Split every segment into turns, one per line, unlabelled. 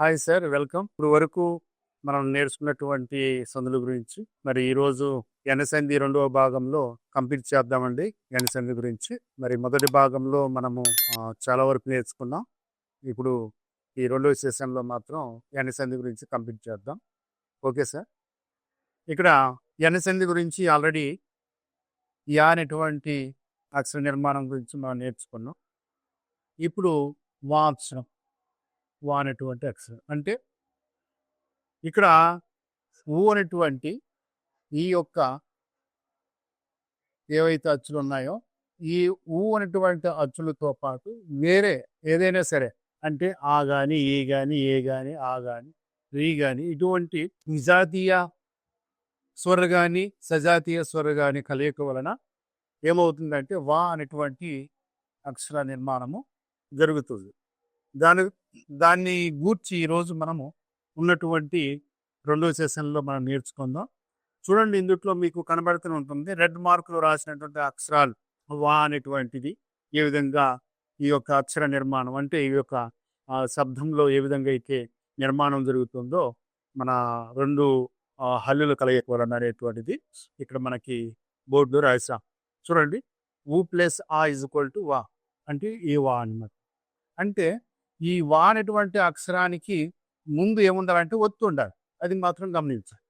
Hi sir welcome. ఇప్పుడు వరకు మనం నేర్చుకున్నటువంటి సందుల గురించి మరి ఈరోజు ఎనసంధి రెండవ భాగంలో కంప్లీట్ చేద్దామండి ఎనసంధి గురించి. మరి మొదటి భాగంలో మనము చాలా వరకు నేర్చుకున్నాం. ఇప్పుడు ఈ రెండవ సెషన్లో మాత్రం ఎనసంధి గురించి కంప్లీట్ చేద్దాం. Okay sir. ఇక్కడ ఎనసంధి గురించి ఆల్రెడీ యా అనేటువంటి అక్షర నిర్మాణం గురించి మనం నేర్చుకున్నాం. ఇప్పుడు వా అక్షరం వా అనేటువంటి అక్షరం. అంటే ఇక్కడ ఊ అనేటువంటి ఈ యొక్క ఏవైతే అచ్చులు ఉన్నాయో ఈ ఊ అనేటువంటి అచ్చులతో పాటు వేరే ఏదైనా సరే అంటే ఆ కానీ ఈ కానీ ఏ కానీ ఆ కానీ రీ కానీ ఇటువంటి విజాతీయ స్వర కానీ సజాతీయ స్వర కానీ కలయిక వలన ఏమవుతుందంటే వా అనేటువంటి అక్షర నిర్మాణము జరుగుతుంది. దాని దాన్ని గూర్చి ఈరోజు మనము ఉన్నటువంటి రెండో సెషన్లో మనం నేర్చుకుందాం. చూడండి ఇందుట్లో మీకు కనబడుతూ ఉంటుంది. రెడ్ మార్కులు రాసినటువంటి అక్షరాలు వా అనేటువంటిది ఏ విధంగా ఈ యొక్క అక్షర నిర్మాణం అంటే ఈ యొక్క శబ్దంలో ఏ విధంగా అయితే నిర్మాణం జరుగుతుందో మన రెండు హల్లులు కలయిక అనేటువంటిది ఇక్కడ మనకి బోర్డులో రాసాం చూడండి. ఊ ప్లస్ ఆ ఇజ్ ఈక్వల్ టు వా అంటే ఈ వా అనమాట అంటే ఈ వా అనేటువంటి అక్షరానికి ముందు ఏముండాలంటే ఒత్తు ఉండాలి. అది మాత్రం గమనించాలి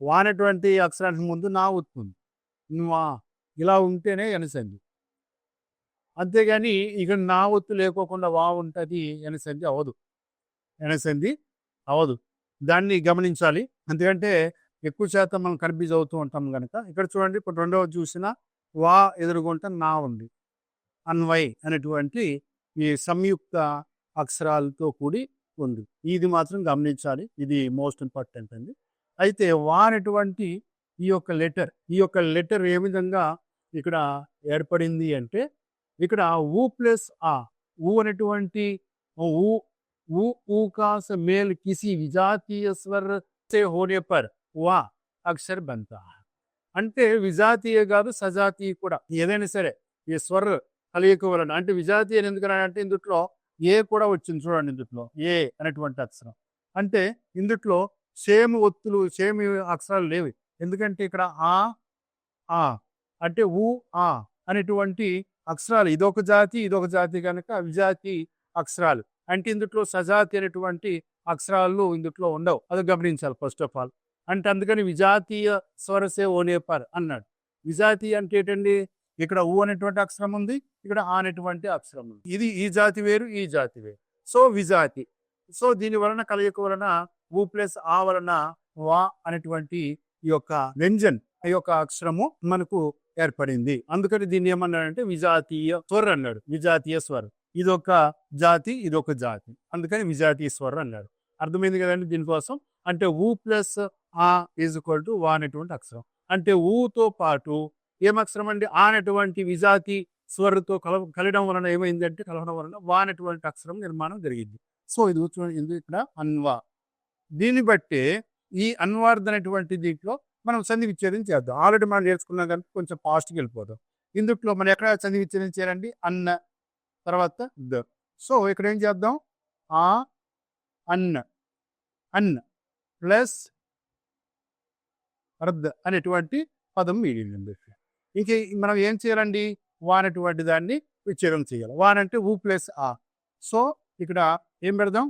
వా అనేటువంటి అక్షరానికి ముందు నా ఒత్తు ఉంది. వా ఇలా ఉంటేనే ఎనసంది. అంతేగాని ఇక నా ఒత్తు లేకోకుండా వా ఉంటుంది ఎనసంది అవదు ఎనసంది అవదు దాన్ని గమనించాలి. ఎందుకంటే ఎక్కువ శాతం మనం కన్ఫ్యూజ్ అవుతూ ఉంటాం కనుక ఇక్కడ చూడండి ఇప్పుడు రెండవ చూసిన వా ఎదురుగుంట నా ఉంది. అన్వయ్ అనేటువంటి ఈ సంయుక్త అక్షరాలతో కూడి ఉంది. ఇది మాత్రం గమనించాలి. ఇది మోస్ట్ ఇంపార్టెంట్ అండి. అయితే వానటువంటి ఈ యొక్క లెటర్ ఈ యొక్క లెటర్ ఏ విధంగా ఇక్కడ ఏర్పడింది అంటే ఇక్కడ ఊ ప్లస్ ఆ ఊ అనేటువంటి ఊ ఊ కాస మేల్ కిసి విజాతీయ స్వర సే హోనే పర్ వా అక్షర్ బంతా అంటే విజాతీయ కాదు సజాతీయ కూడా. ఏదైనా సరే ఈ స్వర్ కలయిక అంటే విజాతీయ అని ఎందుకు అంటే ఇందుట్లో ఏ కూడా వచ్చింది చూడండి ఇందుట్లో. ఏ అనేటువంటి అక్షరం. అంటే ఇందుట్లో సేమ్ ఒత్తులు సేమ్ అక్షరాలు లేవు. ఎందుకంటే ఇక్కడ ఆ ఆ అంటే ఊ ఆ అనేటువంటి అక్షరాలు. ఇదొక జాతి ఇదొక జాతి కనుక విజాతి అక్షరాలు. అంటే ఇందుట్లో సజాతి అనేటువంటి అక్షరాలు ఇందుట్లో ఉండవు. అది గమనించాలి ఫస్ట్ ఆఫ్ ఆల్ అంటే అందుకని విజాతీయ స్వరసే ఓనేపర్ అన్నాడు. విజాతీయ అంటే ఏంటండి? ఇక్కడ ఊ అనేటువంటి అక్షరం ఉంది ఇక్కడ ఆ అనేటువంటి అక్షరం ఉంది. ఇది ఈ జాతి వేరు ఈ జాతి వేరు. సో విజాతి. సో దీని వలన కలయిక వలన ఊ ప్లస్ ఆ వలన వా అనేటువంటి ఈ యొక్క వ్యంజన్ ఈ యొక్క అక్షరము మనకు ఏర్పడింది. అందుకని దీన్ని ఏమన్నాడంటే విజాతీయ స్వర్ అన్నాడు. విజాతీయ స్వర్. ఒక జాతి ఇది ఒక జాతి. అందుకని విజాతీయ స్వర్ అన్నాడు. అర్థమైంది కదండి దీనికోసం? అంటే ఊ ప్లస్ ఆ ఈజ్ ఈక్వల్ టు వా అనేటువంటి అక్షరం. అంటే ఊతో పాటు ఏం అండి ఆనటువంటి విజాతి స్వరతో కల కలడం వలన ఏమైందంటే కలవడం వలన వానటువంటి అక్షరం నిర్మాణం జరిగింది. సో ఇది ఇది ఇక్కడ అన్వా. దీన్ని బట్టి ఈ అన్వార్ద్ అనేటువంటి దీంట్లో మనం సంధి విచ్ఛేదం చేద్దాం. ఆల్రెడీ మనం నేర్చుకున్నాం కనుక కొంచెం ఫాస్ట్కి వెళ్ళిపోదాం. ఇందుట్లో మనం ఎక్కడ సంధి విచ్ఛేదం చేయాలండి? అన్న తర్వాత ద. సో ఇక్కడ ఏం చేద్దాం? ఆ అన్న. అన్న ప్లస్ రద్ద అనేటువంటి పదం మిగిలింది. ఇంక మనం ఏం చేయాలండి? వాన్ అటువంటి దాన్ని విచ్ఛేదం చేయాలి. వాన్ అంటే ఊ ప్లస్ ఆ. సో ఇక్కడ ఏం పెడదాం?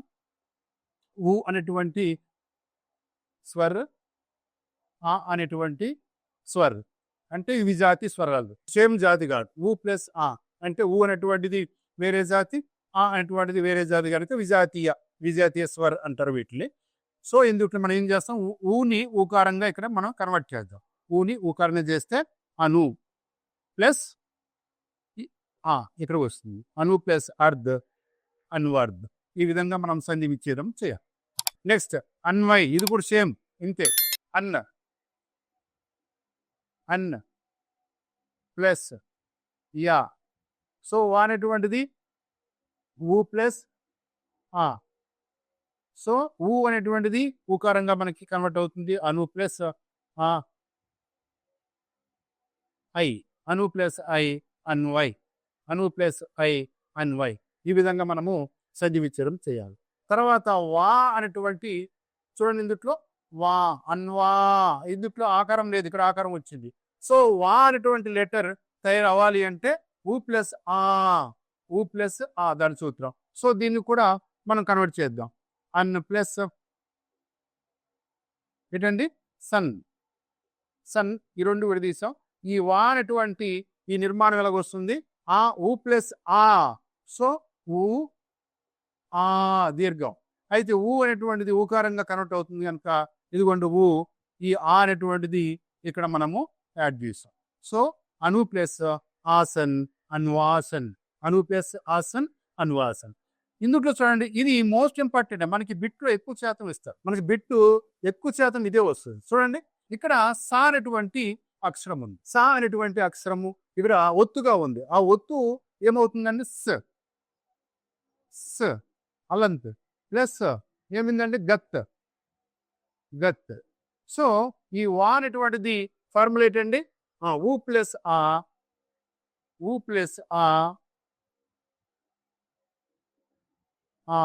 ఊ అనేటువంటి స్వర్ ఆ అనేటువంటి స్వర్. అంటే ఇవి జాతి స్వరాలు. సేమ్ జాతి కాదు. ఊ ప్లస్ ఆ. అంటే ఊ అనేటువంటిది వేరే జాతి ఆ అనేటువంటిది వేరే జాతి కనుక విజాతీయ విజాతీయ స్వర్ అంటారు వీటిని. సో ఎందుకంటే మనం ఏం చేస్తాం? ఊని ఊకారంగా ఇక్కడ మనం కన్వర్ట్ చేద్దాం. ఊని ఊకారంగా చేస్తే అను. ప్లస్ ఆ ఇక్కడ వస్తుంది అను ప్లస్ అర్ధ్ అన్వర్ధ్ ఈ విధంగా మనం సంధి విచ్ఛేదం చేయాలి. నెక్స్ట్ అన్వయ్ ఇది కూడా సేమ్. ఇంతే. అన్న అన్న ప్లస్ యా. సో అనేటువంటిది ఊ ప్లస్ ఆ. సో ఊ అనేటువంటిది ఊకారంగా మనకి కన్వర్ట్ అవుతుంది. అను ప్లస్ ఆ. ఐ. అను ప్లస్ ఐ అన్ వై. అను ప్లస్ ఐ అన్ వై. ఈ విధంగా మనము సంధి చేయాలి. తర్వాత వా అనేటువంటి చూడండి ఇందుట్లో వా అన్వా ఇందుట్లో ఆకారం లేదు ఇక్కడ ఆకారం వచ్చింది. సో వా అనేటువంటి లెటర్ తయారు అవ్వాలి అంటే ఊ ప్లస్ ఆ ఊ ప్లస్ ఆ దాని సూత్రం. సో దీన్ని కూడా మనం కన్వర్ట్ చేద్దాం. అన్ ప్లస్ ఏంటండి? సన్. సన్ ఈ రెండు విడదీసాం. ఈ వా అనేటువంటి ఈ నిర్మాణం ఎలాగొస్తుంది? ఆ ఊ ప్లస్ ఆ. సో ఊ ఆ దీర్ఘం. అయితే ఊ అనేటువంటిది ఊకారంగా కన్వర్ట్ అవుతుంది కనుక ఇదిగోండి ఊ ఈ ఆ అనేటువంటిది ఇక్కడ మనము యాడ్ చేసాం. సో అను ప్లస్ ఆసన్ అన్వాసన్. అను ప్లస్ ఆసన్ అన్వాసన్. ఇందుట్లో చూడండి ఇది మోస్ట్ ఇంపార్టెంట్ మనకి బిట్లో ఎక్కువ శాతం ఇస్తారు. మనకి బిట్టు ఎక్కువ శాతం ఇదే వస్తుంది. చూడండి ఇక్కడ సా అనేటువంటి అక్షరం ఉంది సా అనేటువంటి అక్షరము ఇక్కడ ఒత్తుగా ఉంది. ఆ ఒత్తు ఏమవుతుందండి స. స. అలంత్. ప్లస్ ఏమిందండి గత్. గత్. సో ఈ వా అనేటువంటిది ఫార్ములేట్ అండి ఆ, ఊ ప్లస్ ఆ. ఊ ప్లస్ ఆ. ఆ.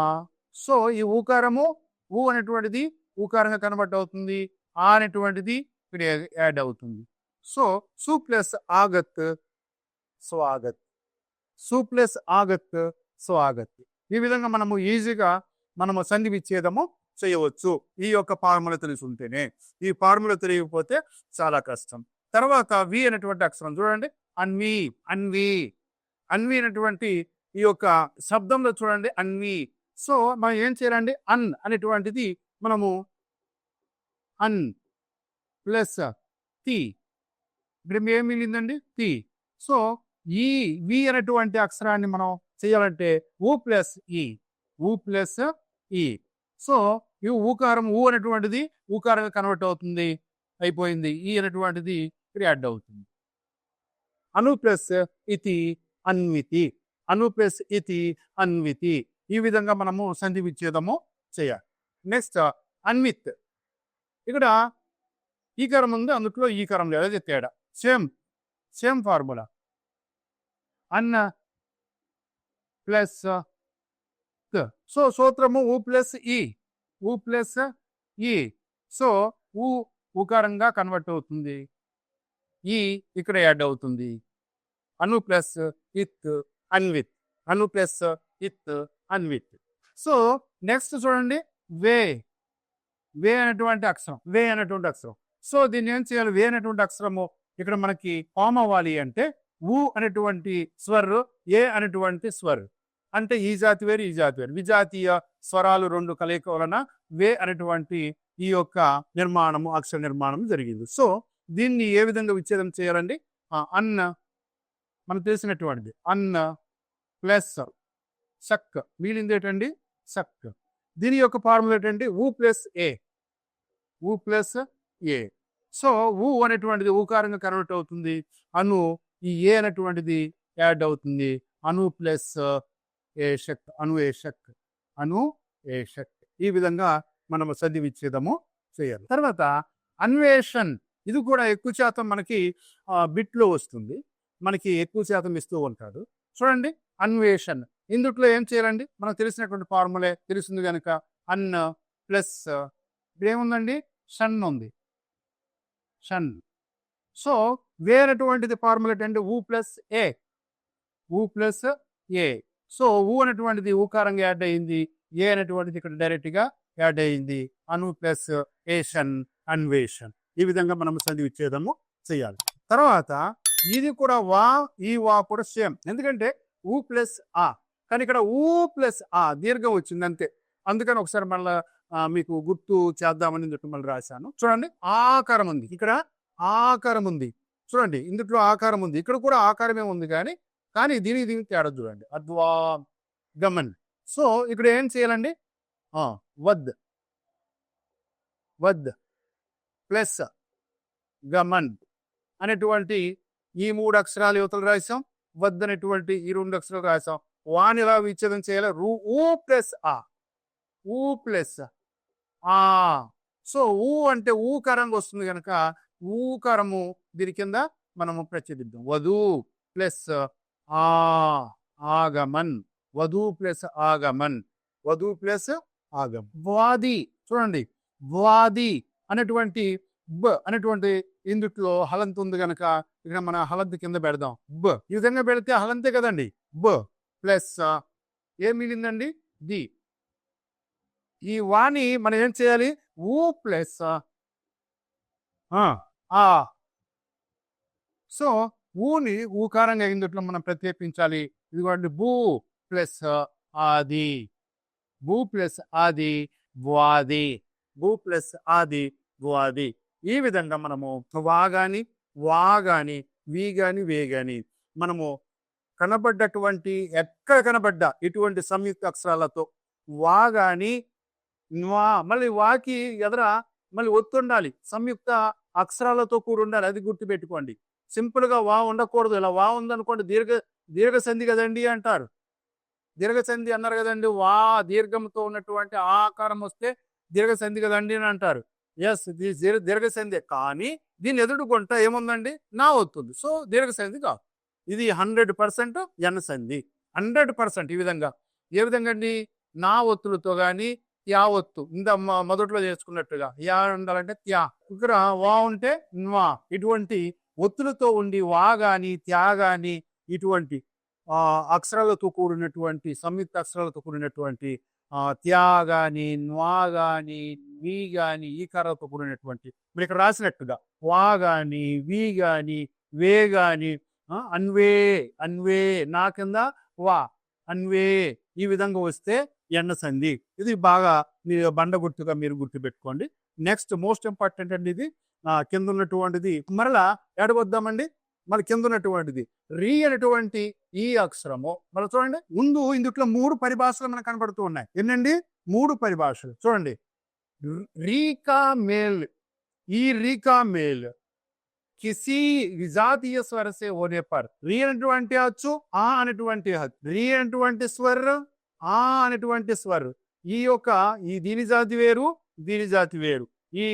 సో ఈ ఊకారము ఊ అనేటువంటిది ఊకారంగా కన్వర్ట్ అవుతుంది ఆ అనేటువంటిది ఇక్కడ యాడ్ అవుతుంది. సో సు ప్లస్ ఆగత్ స్వాగత్ సు ప్లస్ ఆగత్ స్వాగత్ ఈ విధంగా మనము ఈజీగా మనము సంధి విచ్ఛేదము చేయవచ్చు. ఈ యొక్క ఫార్ములా తెలుసుంటేనే. ఉంటేనే ఈ ఫార్ములా తెలియకపోతే చాలా కష్టం. తర్వాత వి అనేటువంటి అక్షరం చూడండి. అన్వి అన్వి. అన్వి అనేటువంటి ఈ యొక్క శబ్దంలో చూడండి. అన్వి. సో మనం ఏం చేయాలండి? అన్ అనేటువంటిది మనము అన్ ప్లస్ తి ఇక్కడ ఏం మిగిలిందండి? తి సో ఈ వి అనేటువంటి అక్షరాన్ని మనం చేయాలంటే ఊ ప్లస్ ఈ ఊ ప్లస్ ఈ. సో ఈ ఊకారం ఊ అనేటువంటిది ఊకారంగా కన్వర్ట్ అవుతుంది అయిపోయింది. ఈ అనేటువంటిది ఇక్కడ యాడ్ అవుతుంది. అను ప్లస్ ఇతి అన్వితి. అను ప్లస్ ఇతి అన్వితి. ఈ విధంగా మనము సంధి విచ్ఛేదము చేయాలి. నెక్స్ట్ అన్విత్. ఇక్కడ ఈకారం ఉంది అందులో ఈకారం లేదు అదే తేడా. సేమ్ సేమ్ ఫార్ములా అన్న ప్లస్ సో సూత్రము ఊ ప్లస్ ఈ ఊ ప్లస్ ఈ సో ఊ ఉకారంగా కన్వర్ట్ అవుతుంది. ఈ ఇక్కడ యాడ్ అవుతుంది. అను ప్లస్ ఇత్ అన్విత్ అను ప్లస్ ఇత్ అన్విత్ సో నెక్స్ట్ చూడండి. వే. వే అనేటువంటి అక్షరం. వే అనేటువంటి అక్షరం. సో దీన్ని ఏం చేయాలి? వే అనేటువంటి అక్షరము ఇక్కడ మనకి ఫామ్ అవ్వాలి అంటే ఊ అనేటువంటి స్వర్ ఏ అనేటువంటి స్వర్. అంటే ఈ జాతి వేరు ఈ జాతి వేరు. విజాతీయ స్వరాలు రెండు కలయిక వలన వే అనేటువంటి ఈ యొక్క నిర్మాణము అక్షర నిర్మాణం జరిగింది. సో దీన్ని ఏ విధంగా విచ్ఛేదం చేయాలండి? అన్న మనకు తెలిసినటువంటిది. అన్న ప్లస్ సక్ మీనింగ్ ఏంటండి? సక్ దీని యొక్క ఫార్ములా ఏంటంటే ఊ ప్లస్ ఏ. ఊ ప్లస్ ఏ. సో ఊ అనేటువంటిది ఊకారంగా కన్వర్ట్ అవుతుంది. అను ఈ ఏ అనేటువంటిది యాడ్ అవుతుంది. అను ప్లస్ ఏ షక్ అను ఏ షక్ అను ఏ షక్. ఈ విధంగా మనము సర్ది విచ్ఛేదము చేయాలి తర్వాత అన్వేషణ్ ఇది కూడా ఎక్కువ శాతం మనకి బిట్లో వస్తుంది. మనకి ఎక్కువ శాతం ఇస్తూ ఉంటాడు చూడండి అన్వేషణ్. ఇందుట్లో ఏం చేయాలండి? మనకు తెలిసినటువంటి ఫార్ములే తెలుస్తుంది కనుక అన్ ప్లస్ ఇప్పుడు ఏముందండి షన్ ఉంది. షన్. సో వేరటువంటిది ఫార్ములా ఏంటంటే ఊ ప్లస్ ఏ. ఊ ప్లస్ ఏ. సో ఊ అనేటువంటిది ఊకారంగా యాడ్ అయింది. ఏ అనేటువంటిది ఇక్కడ డైరెక్ట్గా యాడ్ అయింది. అను ప్లస్ ఏషన్ అన్వేషన్ ఈ విధంగా మనం సంధి విచ్ఛేదము చేయాలి. తర్వాత ఇది కూడా వా ఈ వా కూడా సేమ్. ఎందుకంటే ఊ ప్లస్ ఆ. కానీ ఇక్కడ ఊ ప్లస్ ఆ దీర్ఘం వచ్చింది అంతే అందుకని ఒకసారి మళ్ళీ మీకు గుర్తు చేద్దామని చెప్పి మళ్ళీ రాశాను. చూడండి ఆకారం ఉంది. ఇక్కడ ఆకారం ఉంది. చూడండి ఇందులో ఆకారం ఉంది. ఇక్కడ కూడా ఆకారమే ఉంది కానీ కానీ దీనికి దీనికి తేడా చూడండి. అద్వా గమన్ సో ఇక్కడ ఏం చేయాలండి? వద్. వద్ ప్లస్ గమన్ అనేటువంటి ఈ మూడు అక్షరాలు యువతలు రాసాం వద్ద అనేటువంటి ఈ రెండు అక్షరాలు రాసాం వాని ఎలా విచ్ఛేదం చేయాలి? రూ ఊ ప్లస్ ఆ. ఊ ప్లస్ ఆ! సో ఊ అంటే ఊకారంగా వస్తుంది కనుక ఊకారము దీని కింద మనము ప్రచురిద్దాం వధు ప్లస్ ఆ ఆగమన్. వధు ప్లస్ ఆగమన్. వధు ప్లస్ ఆగం వాది చూడండి వాది అనేటువంటి బ అనేటువంటి ఇందుట్లో హలంత్ ఉంది గనక ఇక్కడ మన హలంత్ కింద పెడదాం. బ. ఈ విధంగా పెడితే హలంతే కదండి? బ. ప్లస్ ఏం మిగిలిందండి? ది. ఈ వాని మనం ఏం చేయాలి? ఊ ప్లస్ ఆ. సో ఊని ఊకారంగా ఇందుట్లో మనం ప్రత్యేకించాలి ఇదిగోండి భూ ప్లస్ ఆది. భూ ప్లస్ ఆది వాది. భూ ప్లస్ ఆది వాది. ఈ విధంగా మనము వా గాని వా గాని వి గాని వే గాని మనము కనబడ్డటువంటి ఎక్కడ కనబడ్డ ఇటువంటి సంయుక్త అక్షరాలతో వా గాని మళ్ళీ వాకి ఎదర? మళ్ళీ ఒత్తుండాలి. సంయుక్త అక్షరాలతో కూడి ఉండాలి అది గుర్తుపెట్టుకోండి. సింపుల్గా వా ఉండకూడదు. ఇలా వా ఉందనుకోండి దీర్ఘ దీర్ఘ సంధి కదండి అంటారు. దీర్ఘ సంధి అన్నారు కదండి. వా దీర్ఘంతో ఉన్నటువంటి ఆకారం వస్తే దీర్ఘ సంధి కదండి అని అంటారు. ఎస్ దీర్ఘ సంధి కానీ దీని ఎదుడుకుంట ఏముందండి? నా వస్తుంది సో దీర్ఘ సంధి కాదు. ఇది హండ్రెడ్ పర్సెంట్ ఎన్ సంధి. హండ్రెడ్ పర్సెంట్ ఈ విధంగా. ఏ విధంగా అండి? నా ఒత్తులతో కానీ యా ఇంత మ- మొదట్లో చేసుకున్నట్టుగా. యా ఉండాలంటే త్యా. ఇక్కడ వా ఉంటే న్వా. ఇటువంటి ఒత్తులతో ఉండి వా గాని త్యా గాని ఇటువంటి ఆ అక్షరాలతో కూడినటువంటి సంయుక్త అక్షరాలతో కూడినటువంటి ఆ త్యా గాని న్వా గాని వి గాని ఈ కర్రతో కూడినటువంటి. మీరు ఇక్కడ రాసినట్టుగా. వా గాని వి గాని వే గాని అన్వే అన్వే నా కింద వా అన్వే ఈ విధంగా వస్తే ఎండ సంధి. ఇది బాగా మీరు బండ గుర్తుగా మీరు గుర్తుపెట్టుకోండి. నెక్స్ట్ మోస్ట్ ఇంపార్టెంట్ అండి ఇది. ఆ, కింద ఉన్నటువంటిది మరలా ఎడగొద్దామండి మన కింద ఉన్నటువంటిది రీ అనేటువంటి ఈ అక్షరము మళ్ళీ చూడండి. ముందు ఇందుట్లో మూడు పరిభాషలు మనకు కనబడుతూ ఉన్నాయి. ఏంటండి మూడు పరిభాషలు. చూడండి. రీకా మేల్. ఈ రీకా మేల్. కిసి విజాతీయ స్వరసే ఓనే పర్. రీ అనేటువంటి అచ్చు ఆ అనేటువంటి రీ అనేటువంటి స్వర ఆ అనేటువంటి స్వర్. ఈ యొక్క ఈ దీని జాతి వేరు దీని జాతి వేరు. ఈ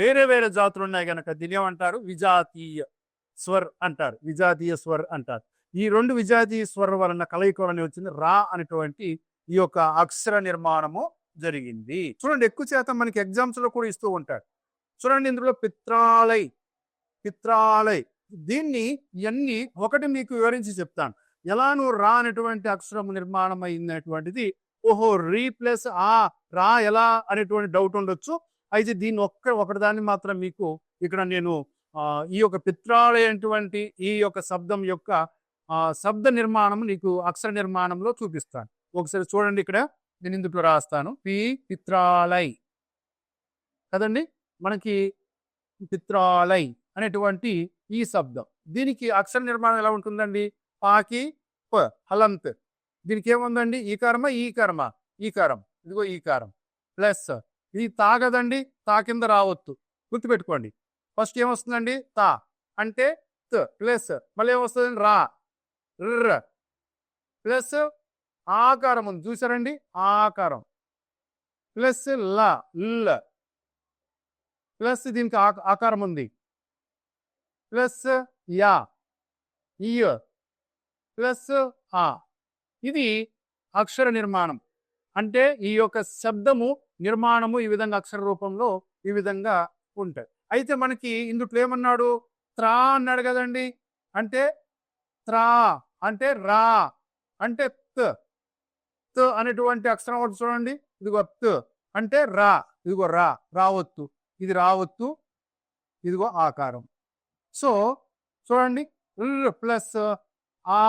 వేరే వేరే జాతులు ఉన్నాయి కనుక దీని ఏమంటారు? విజాతీయ స్వర్ అంటారు. విజాతీయ స్వర్ అంటారు. ఈ రెండు విజాతీయ స్వర వలన కలయిక వలన వచ్చింది రా అనేటువంటి ఈ యొక్క అక్షర నిర్మాణము జరిగింది. చూడండి ఎక్కువ శాతం మనకి ఎగ్జామ్స్లో కూడా ఇస్తూ ఉంటారు. చూడండి ఇందులో పిత్రాలై పిత్రాలై దీన్ని ఇవన్నీ ఒకటి మీకు వివరించి చెప్తాను. ఎలానూ రా అనేటువంటి అక్షరం నిర్మాణం అయినటువంటిది ఓహో రీ ప్లస్ ఆ రా ఎలా అనేటువంటి డౌట్ ఉండొచ్చు. అయితే దీన్ని ఒక్క ఒకటిదాన్ని మాత్రం మీకు ఇక్కడ నేను ఈ యొక్క పిత్రాలైనటువంటి ఈ యొక్క శబ్దం యొక్క శబ్ద నిర్మాణం నీకు అక్షర నిర్మాణంలో చూపిస్తాను. ఒకసారి చూడండి ఇక్కడ నేను ఇందులో రాస్తాను. పి పిత్రాలై. కదండి? మనకి పిత్రాలై అనేటువంటి ఈ శబ్దం. దీనికి అక్షర నిర్మాణం ఎలా ఉంటుందండి? పాకి ప హలంత్. దీనికి ఏముందండి? ఈ కర్మ ఈ కర్మ ఈ కరం. ఇదిగో ఈ కారం. ప్లస్ ఇది తాగదండి తా కింద రావద్దు. గుర్తుపెట్టుకోండి. ఫస్ట్ ఏమొస్తుందండి? తా. అంటే త్ ప్లస్. మళ్ళీ ఏమొస్తుందండి? రా. ర్ర. ప్లస్ ఆకారం ఉంది చూసారండి ఆకారం. ప్లస్ ల ల్. ప్లస్ దీనికి ఆక- ఆకారం ఉంది ప్లస్ యా. ఇయ ప్లస్ ఆ. ఇది అక్షర నిర్మాణం. అంటే ఈ యొక్క శబ్దము నిర్మాణము ఈ విధంగా అక్షర రూపంలో ఈ విధంగా ఉంటాయి అయితే మనకి ఇందుట్లో ఏమన్నాడు? త్రా అన్నాడు కదండి. అంటే త్రా అంటే రా అంటే త్. త్ అనేటువంటి అక్షరం ఒకటి చూడండి. ఇదిగో త్. అంటే రా ఇదిగో రా రావత్తు. ఇది రావత్తు ఇదిగో ఆకారం. సో చూడండి. ప్లస్ ఆ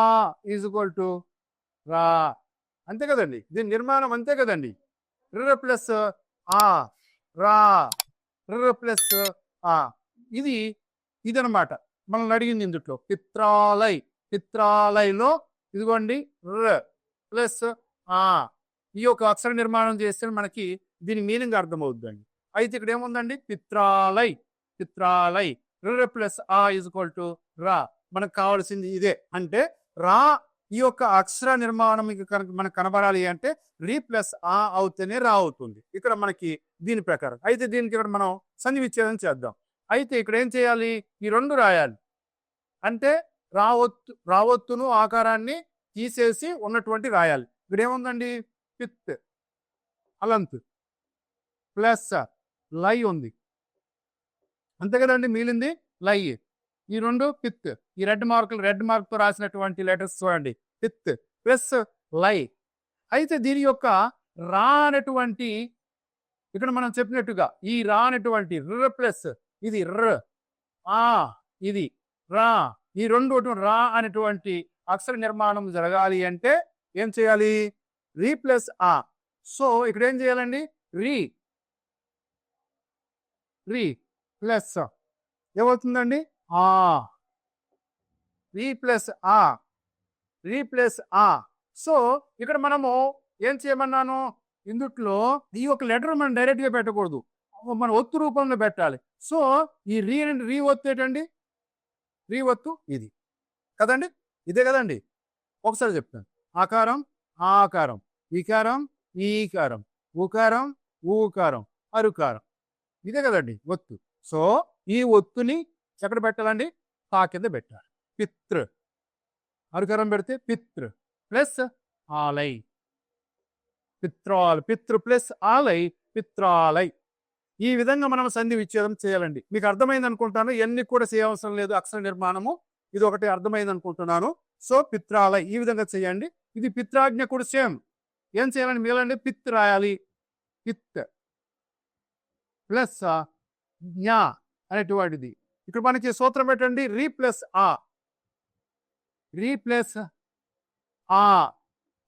ఈజ్ ఈక్వల్ టు రా. అంతే కదండి. దీని నిర్మాణం అంతే కదండి. రిర ప్లస్ ఆ రా. రిర ప్లస్ ఆ. ఇది ఇదనమాట మనల్ని అడిగింది ఇందుట్లో. పిత్రాలయ్. పిత్రాలయ్లో ఇదిగోండి ర ప్లస్ ఆ. ఈ యొక్క అక్షర నిర్మాణం చేస్తే మనకి దీని మీనింగ్ అర్థమవుద్దండి. అయితే ఇక్కడ ఏముందండి? పిత్రాలై పిత్రాలయ్. ర్ర ప్లస్ ఆ ఇజ్ ఈక్వల్ టు రా. మనకు కావాల్సింది ఇదే. అంటే రా ఈ యొక్క అక్షర నిర్మాణం కనుక మనకు కనబడాలి అంటే రీ ప్లస్ ఆ అవుతేనే రా అవుతుంది. ఇక్కడ మనకి దీని ప్రకారం. అయితే దీనికి ఇక్కడ మనం సంధి విచ్ఛేదం చేద్దాం. అయితే ఇక్కడ ఏం చేయాలి? ఈ రెండు రాయాలి. అంటే రావత్తు రావత్తును ఆకారాన్ని తీసేసి ఉన్నటువంటి రాయాలి. ఇక్కడ ఏముందండి? పిత్ అలంత్ ప్లస్ లై ఉంది. అంతే కదండి మిగిలింది? లై. ఈ రెండు పిత్. ఈ రెడ్ మార్కులు రెడ్ మార్క్తో రాసినటువంటి లెటర్స్ చూడండి. పిత్ ప్లస్ లై. అయితే దీని యొక్క రా అనేటువంటి ఇక్కడ మనం చెప్పినట్టుగా ఈ రా అనేటువంటి ర ప్లస్ ఇది ర. ఆ ఇది రా. ఈ రెండు రా అనేటువంటి అక్షర నిర్మాణం జరగాలి అంటే ఏం చేయాలి? రీ ప్లస్ ఆ. సో ఇక్కడ ఏం చేయాలండి? రీ. రీ ప్లస్. ఏమవుతుందండి? ఆ. రీప్లేస్ ఆ. రీప్లేస్ ఆ. సో ఇక్కడ మనము ఏం చేయమన్నాను? ఇందుట్లో ఈ ఒక లెటర్ మనం డైరెక్ట్గా పెట్టకూడదు. మన ఒత్తు రూపంలో పెట్టాలి. సో ఈ రీ అండ్ రీ ఒత్తు ఏంటండి? రీ ఒత్తు ఇది. కదండి? ఇదే కదండి? ఒకసారి చెప్తాను. ఆకారం ఆకారం. ఈకారం ఈకారం ఉకారం ఊకారం అరుకారం ఇదే కదండి ఒత్తు. సో ఈ ఒత్తుని ఎక్కడ పెట్టాలండి? తా కింద పెట్టాలి. పితృ. అరుకరం పెడితే పితృ ప్లస్ ఆలై. పిత్రాల్ పితృ ప్లస్ ఆలై పిత్రాలై. ఈ విధంగా మనం సంధి విచ్ఛేదం చేయాలండి. మీకు అర్థమైంది అనుకుంటాను. ఎన్ని కూడా చేయవసరం లేదు అక్షర నిర్మాణము. ఇది ఒకటి అర్థమైంది అనుకుంటున్నాను. సో పిత్రాలై. ఈ విధంగా చేయండి. ఇది పిత్రాజ్ఞ కూడా సేమ్ ఏం చేయాలండి మిగలండి పిత్ రాయాలి. పిత్ ప్లస్ జ్ఞా అనేటువంటిది. ఇక్కడ మనకి సూత్రం పెట్టండి రీ ప్లస్ ఆ. రీ ప్లస్ ఆ.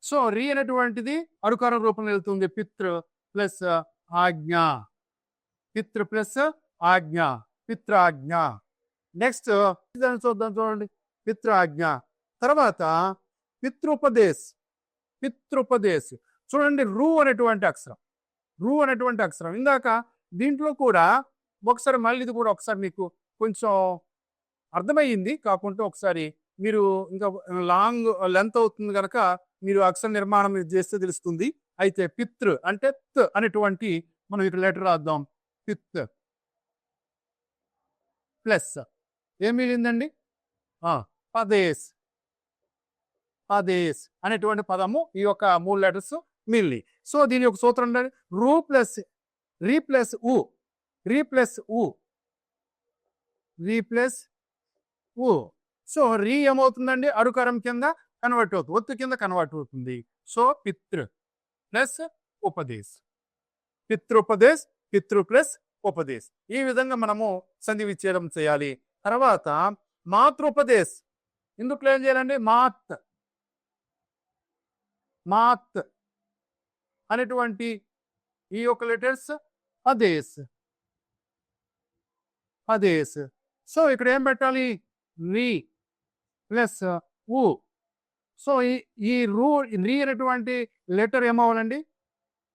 సో రీ అనేటువంటిది అరుకారం రూపంలో వెళ్తుంది. పితృ ప్లస్ ఆజ్ఞ. పితృ ప్లస్ ఆజ్ఞ. పిత్రాజ్ఞ. నెక్స్ట్ దాన్ని చూద్దాం చూడండి. పిత్రాజ్ఞ. తర్వాత పితృపదేశ్. పితృపదేశ్. చూడండి రూ అనేటువంటి అక్షరం. రు అనేటువంటి అక్షరం. ఇందాక దీంట్లో కూడా ఒకసారి మళ్ళీ ఇది కూడా ఒకసారి మీకు కొంచెం అర్థమయ్యింది. కాకుంటే ఒకసారి మీరు ఇంకా లాంగ్ లెంత్ అవుతుంది కనుక మీరు అక్షర నిర్మాణం చేస్తే తెలుస్తుంది. అయితే పితృ అంటే త్ అనేటువంటి మనం ఇక్కడ లెటర్ రాద్దాం. పిత్. ప్లస్. ఏం మిగిలిందండి? పదేస్. పదేస్ అనేటువంటి పదము ఈ యొక్క మూడు లెటర్స్ మిగిలి సో దీని యొక్క సూత్రం ఏంటంటే రూ ప్లస్ రీ ప్లస్ ఉ రీ ప్లస్ ఉ రీ ప్లస్ ఓ సో రీ ఏమవుతుందండి? అరుకరం కింద కన్వర్ట్ అవుతుంది ఒత్తు కింద కన్వర్ట్ అవుతుంది. సో పితృ ప్లస్ ఉపదేశ్. పితృపదేశ్ పితృ ప్లస్ ఉపదేశ్. ఈ విధంగా మనము సంధి విచ్ఛేదం చేయాలి. తర్వాత మాతృపదేశ్ ఎందుకు ఏం చేయాలండి? మాత్. మాత్ అనేటువంటి ఈ యొక్క లెటర్స్ అదేశ్. అదేశ్. సో ఇక్కడ ఏం పెట్టాలి రీ ప్లస్ ఊ. సో ఈ ఈ రూ రీ అనేటువంటి లెటర్ ఏమవ్వాలండి?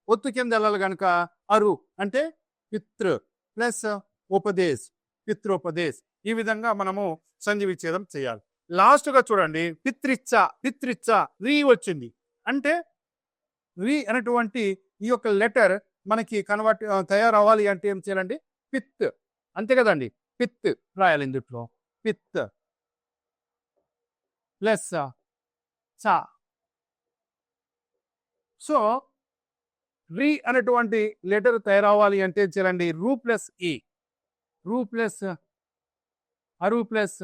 ఒత్తు కింద వెళ్ళాలి కనుక అరు అంటే పితృ ప్లస్ ఉపదేశ్ పితృపదేశ్ ఈ విధంగా మనము సంధి విచ్ఛేదం చేయాలి. లాస్ట్గా చూడండి పిత్రిచ్చ పిత్రిచ్చ రీ వచ్చింది. అంటే రీ అనేటువంటి ఈ యొక్క లెటర్ మనకి కన్వర్ట్ తయారవ్వాలి అంటే ఏం చేయాలండి? పిత్. అంతే కదండి. పిత్ రాయాలి ఇందుట్లో పిత్ ప్లస్ చ సో రీ అనేటువంటి లెటర్ తయారవ్వాలి అంటే చేయాలండి? రూ ప్లస్ ఈ రూ ప్లస్ అరు ప్లస్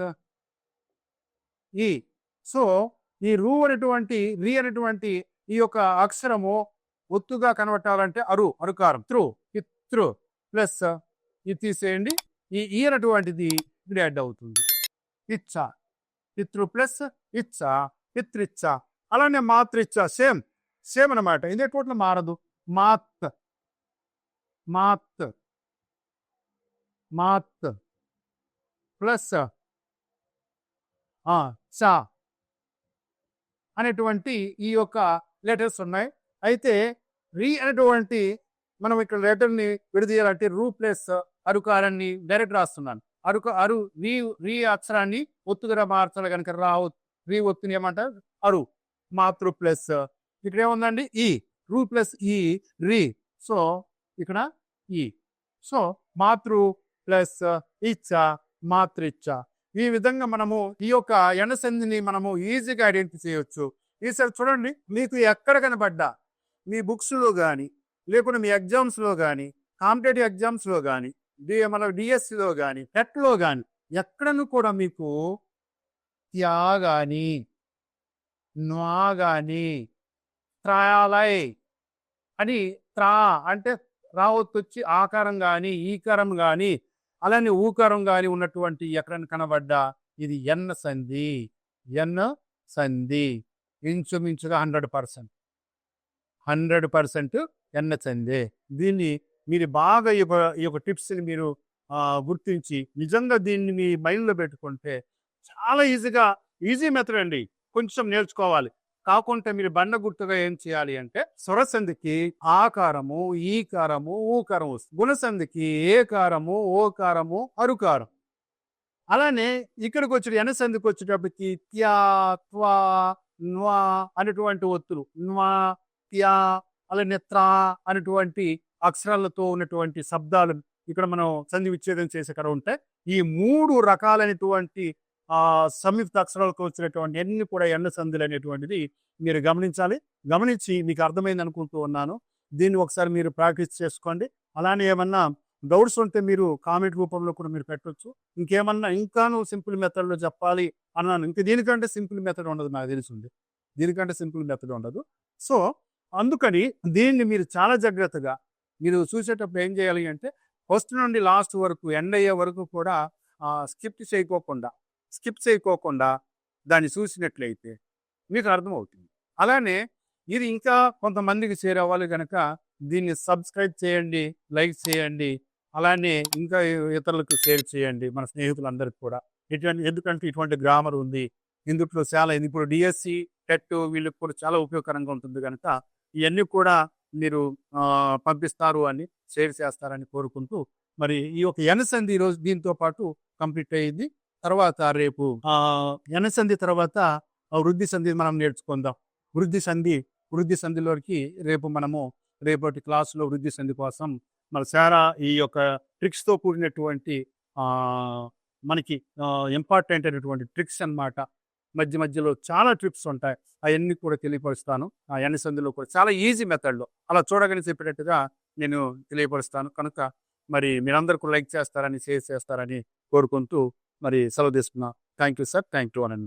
ఈ సో ఈ రూ అనేటువంటి రీ అనేటువంటి ఈ యొక్క అక్షరము ఒత్తుగా కనబట్టాలంటే అరు అరుకారం త్రు పితృ ప్లస్ ఇది తీసేయండి. ఈ ఈ ఇక్కడ యాడ్ అవుతుంది. ఇచ్చ పితృ ప్లస్ ఇచ్చ పితృచ్చ అలానే మాతృచ్చ సేమ్ సేమ్ అన్నమాట. ఇదే టోటల్ మారదు. మాత్ మాత్ మాత్ ప్లస్ చ అనేటువంటి ఈ యొక్క లెటర్స్ ఉన్నాయి. అయితే రీ అనేటువంటి మనం ఇక్కడ లెటర్ని విడదీయాలంటే రూ ప్లస్ అరుకారాన్ని డైరెక్ట్ రాస్తున్నాను. అరుక అరు రీ రీ అక్షరాన్ని ఒత్తుగా మార్చాలి కనుక రా రీ ఒత్తుని ఏమంటారు అరు మాతృ ప్లస్. ఇక్కడ ఏముందండి? ఈ రూ ప్లస్ ఈ రీ. సో ఇక్కడ ఈ. సో మాతృ ప్లస్ ఇచ్చ మాతృచ్చ ఈ విధంగా మనము ఈ యొక్క ఎండసంధిని మనము ఈజీగా ఐడెంటిఫై చేయొచ్చు. ఈసారి చూడండి మీకు ఎక్కడ కనబడ్డా? మీ బుక్స్లో కానీ లేకుంటే మీ ఎగ్జామ్స్లో కానీ కాంపిటేటివ్ ఎగ్జామ్స్లో కానీ మన డిఎస్సిలో కానీ టెట్లో కానీ ఎక్కడను కూడా మీకు త్యా కానీ నా కానీ త్రాయాలై అని త్రా అంటే రావత్తొచ్చి ఆకారం కానీ ఈకారం కానీ అలానే ఊకారం కానీ ఉన్నటువంటి ఎక్కడైనా కనబడ్డా ఇది ఎన్న సంధి ఎన్న సంధి. ఇంచుమించుగా హండ్రెడ్ పర్సెంట్. హండ్రెడ్ పర్సెంట్ ఎన్న సంధి. దీన్ని మీరు బాగా ఈ యొక్క ఈ యొక్క టిప్స్ని మీరు గుర్తించి నిజంగా దీన్ని మీ మైండ్లో పెట్టుకుంటే చాలా ఈజీగా ఈజీ మెథడ్ అండి. కొంచెం నేర్చుకోవాలి. కాకుంటే మీరు బండ గుర్తుగా ఏం చేయాలి అంటే స్వరసంధికి ఆకారము ఈకారము ఊకారం వస్తుంది గుణసంధికి ఏకారము ఓకారము అరుకారం అలానే ఇక్కడికి వచ్చి ఎనసంధికి వచ్చేటప్పటికి త్యా త్వా న్వా అనేటువంటి ఒత్తులు. న్వా త్యా అలానే త్రా అనేటువంటి అక్షరాలతో ఉన్నటువంటి శబ్దాలు ఇక్కడ మనం సంధి విచ్ఛేదం చేసే ఇక్కడ ఉంటాయి ఈ మూడు రకాలైనటువంటి ఆ సంయుక్త అక్షరాలకు వచ్చినటువంటి అన్ని కూడా ఎండ సంధులు అనేటువంటిది మీరు గమనించాలి. గమనించి మీకు అర్థమైంది అనుకుంటూ ఉన్నాను. దీన్ని ఒకసారి మీరు ప్రాక్టీస్ చేసుకోండి. అలానే ఏమన్నా డౌట్స్ ఉంటే మీరు కామెంట్ రూపంలో కూడా మీరు పెట్టొచ్చు. ఇంకేమన్నా ఇంకాను సింపుల్ మెథడ్లో చెప్పాలి అన్నాను. ఇంక దీనికంటే సింపుల్ మెథడ్ ఉండదు నాకు తెలిసింది. దీనికంటే సింపుల్ మెథడ్ ఉండదు. సో అందుకని దీన్ని మీరు చాలా జాగ్రత్తగా మీరు చూసేటప్పుడు ఏం చేయాలి అంటే ఫస్ట్ నుండి లాస్ట్ వరకు ఎండ్ అయ్యే వరకు కూడా స్కిప్ చేయకోకుండా స్కిప్ చేయకోకుండా దాన్ని చూసినట్లయితే మీకు అర్థమవుతుంది. అలానే ఇది ఇంకా కొంతమందికి చేరవ్వాలి కనుక దీన్ని సబ్స్క్రైబ్ చేయండి లైక్ చేయండి అలానే ఇంకా ఇతరులకు షేర్ చేయండి మన స్నేహితులందరికీ కూడా. ఇటువంటి ఎందుకంటే ఇటువంటి గ్రామర్ ఉంది ఇందులో చాలా ఇప్పుడు డిఎస్సి టెట్ వీళ్ళకి కూడా చాలా ఉపయోగకరంగా ఉంటుంది కనుక ఇవన్నీ కూడా మీరు పంపిస్తారు అని షేర్ చేస్తారని కోరుకుంటూ మరి ఈ యొక్క ఎనసంధి ఈరోజు దీంతో పాటు కంప్లీట్ అయ్యింది తర్వాత రేపు ఆ ఎనసంధి తర్వాత వృద్ధి సంధి మనం నేర్చుకుందాం. వృద్ధి సంధి వృద్ధి సంధిలోకి రేపు మనము రేపటి క్లాసులో వృద్ధి సంధి కోసం మన సారా ఈ యొక్క ట్రిక్స్తో కూడినటువంటి మనకి ఇంపార్టెంట్ అయినటువంటి ట్రిక్స్ అన్నమాట. మధ్య మధ్యలో చాలా ట్రిప్స్ ఉంటాయి. అవన్నీ కూడా తెలియపరుస్తాను. ఆ ఎన్ని సంధిలో కూడా చాలా ఈజీ మెథడ్లో. అలా చూడగానే చెప్పేటట్టుగా నేను తెలియపరుస్తాను. కనుక మరి మీరందరూ లైక్ చేస్తారని షేర్ చేస్తారని కోరుకుంటూ మరి సెలవు తీసుకున్నా. Thank you sir. Thank you అనండి.